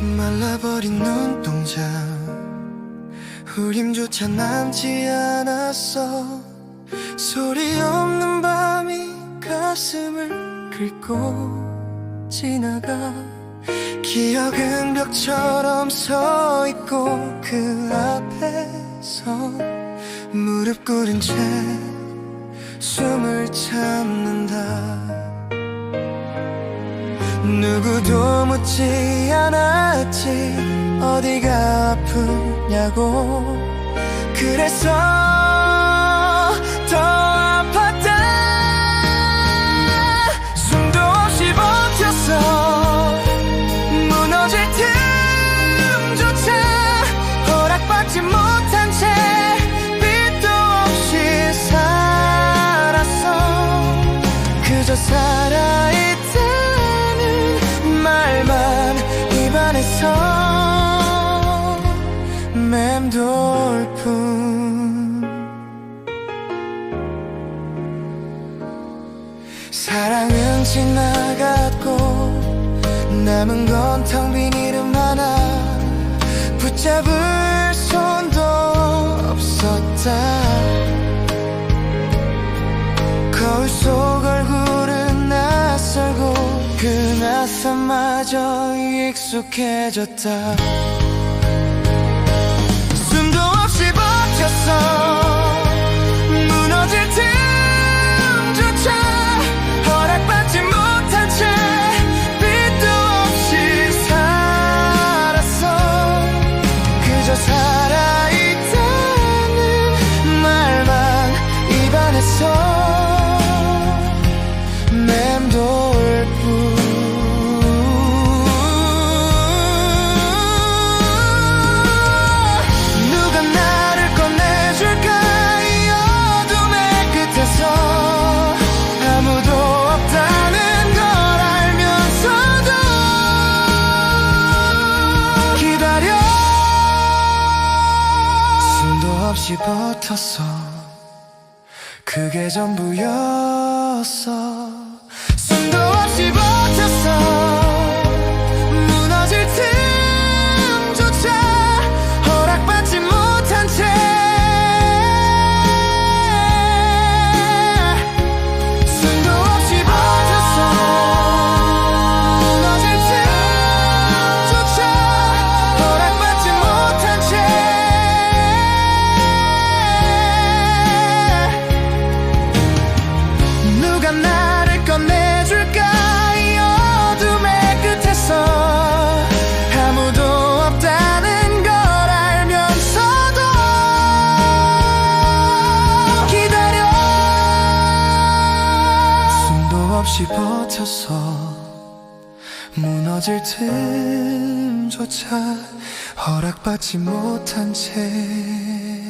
묻어버린 눈동자. 흐림조차 남지 않았어. 소리 없는 밤이 가슴을 긁고 지나가. 기억은 벽처럼 서 있고 그 앞에서 무릎 꿇은 채 숨을 참는다 누구도 묻지 않았지. 어디가 아프냐고. 그래서 지나갔고 남은 건 텅 빈 이름 하나. 붙잡을 손도 없었다. 거울 속 얼굴은 낯설고 그 낯선마저 익숙해졌다 없이 버텼어. 그게 전부였어 없이 버텼어 무너질 틈조차 허락받지 못한 채